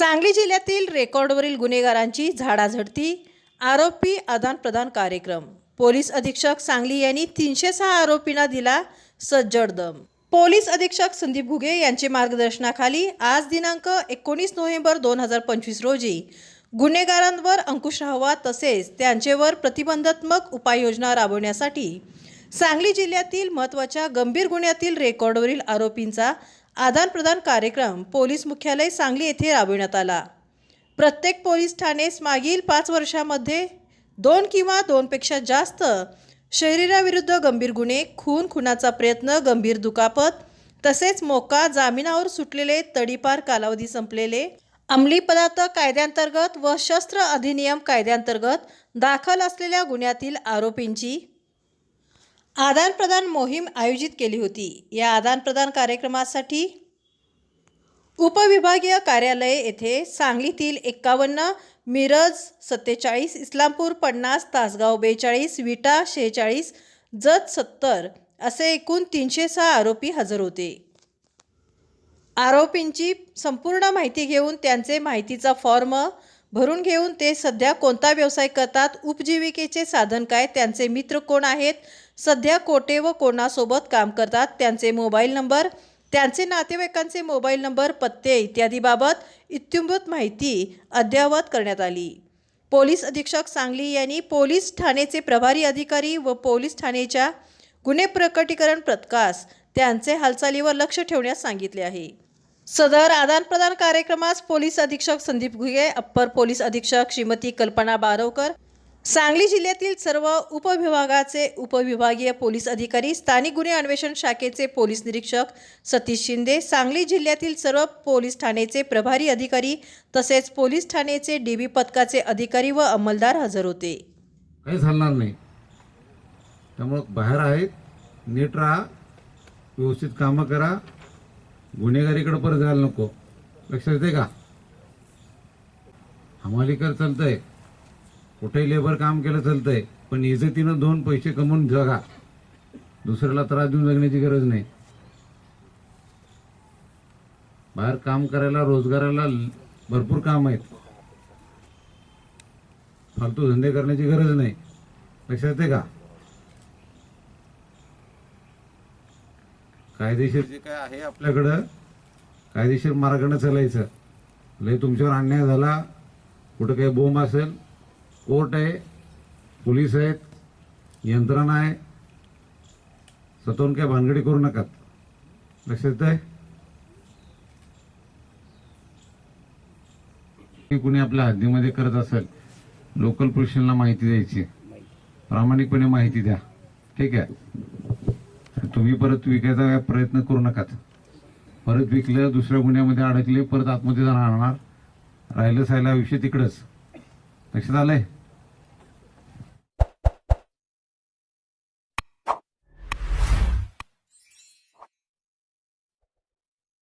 सांगली जिल्ह्यातील रेकॉर्डवरील गुन्हेगारांची झाडाझडती आरोपी आदानप्रदान कार्यक्रम. पोलीस अधीक्षक सांगली यांनी तीनशे सहा आरोपींना दिला सज्जड दम. पोलीस अधीक्षक संदीप घुगे यांचे मार्गदर्शनाखाली आज दिनांक एकोणीस नोव्हेंबर दोन हजार पंचवीस रोजी गुन्हेगारांवर अंकुश राहावा तसेच त्यांचेवर प्रतिबंधात्मक उपाययोजना राबवण्यासाठी सांगली जिल्ह्यातील महत्त्वाच्या गंभीर गुन्ह्यातील रेकॉर्डवरील आरोपींचा आदानप्रदान कार्यक्रम पोलीस मुख्यालय सांगली येथे राबविण्यात आला. प्रत्येक पोलीस ठाणेस मागील पाच वर्षामध्ये दोन किंवा दोनपेक्षा जास्त शरीराविरुद्ध गंभीर गुन्हे खून खुनाचा प्रयत्न गंभीर दुखापत तसेच मोका जामिनावर सुटलेले तडीपार कालावधी संपलेले अंमली पदार्थ कायद्यांतर्गत व शस्त्र अधिनियम कायद्यांतर्गत दाखल असलेल्या गुन्ह्यातील आरोपींची आदानप्रदान मोहीम आयोजित केली होती. या आदानप्रदान कार्यक्रमासाठी उपविभागीय कार्यालय येथे सांगलीतील एक्कावन्न मिरज सत्तेचाळीस इस्लामपूर पन्नास तासगाव बेचाळीस विटा शेहेचाळीस जत सत्तर असे एकूण तीनशे सहा आरोपी हजर होते. आरोपींची संपूर्ण माहिती घेऊन त्यांचे माहितीचा फॉर्म भरून घेऊन ते सध्या कोणता व्यवसाय करतात उपजीविकेचे साधन काय त्यांचे मित्र कोण आहेत सध्या कोठे व कोणासोबत काम करतात त्यांचे मोबाईल नंबर त्यांचे नातेवाईकांचे मोबाईल नंबर पत्ते इत्यादीबाबत इत्युंभूत माहिती अद्ययावत करण्यात आली. पोलीस अधीक्षक सांगली यांनी पोलीस ठाणेचे प्रभारी अधिकारी व पोलीस ठाणेच्या गुन्हे प्रकटीकरण पथकास त्यांचे हालचालीवर लक्ष ठेवण्यास सांगितले आहे. सदर आदानप्रदान कार्यक्रमास पोलीस अधीक्षक संदीप घुगे अप्पर पोलीस अधीक्षक श्रीमती कल्पना बारवकर सांगली जिल्ह्यातील सर्व उपविभागाचे उपविभागीय पोलीस अधिकारी स्थानिक गुन्हे अन्वेषण शाखेचे पोलीस निरीक्षक सतीश शिंदे सांगली जिल्ह्यातील सर्व पोलीस ठाणेचे प्रभारी अधिकारी तसेच पोलीस ठाणेचे डीबी पथकाचे अधिकारी व अंमलदार हजर होते. काही चालणार नाही. त्यामुळं बाहेर आहेत नीट राहा व्यवस्थित कामं करा गुन्हेगारीकडे परत जायला नको. लक्षात येते का? हमालीकर चालतंय. कुठेही लेबर काम केलं चालतंय पण इज्जतीनं दोन पैसे कमवून जगा. दुसऱ्याला त्रास देऊन जगण्याची गरज नाही. बाहेर काम करायला रोजगाराला भरपूर काम आहेत. फालतू धंदे करण्याची गरज नाही. लक्षात येते का? कायदेशीर जे काय आहे आपल्याकडं कायदेशीर मार्गाने चालायचं. लय तुमच्यावर अन्याय झाला कुठं काही बोंब असेल कोर्ट आहे पोलीस आहेत यंत्रणा आहे. स्वतःहून काय भानगडी करू नका. लक्षात येत आहे कुणी आपल्या हद्दीमध्ये करत असेल लोकल पोलिसांना माहिती द्यायची. प्रामाणिकपणे माहिती द्या. ठीक आहे? तुम्ही परत विकायचा काय प्रयत्न करू नका. परत विकलं दुसऱ्या गुन्ह्यामध्ये अडकले परत आतमध्ये जाणार. राहिलं सायला आयुष्य तिकडंच. लक्षात आलंय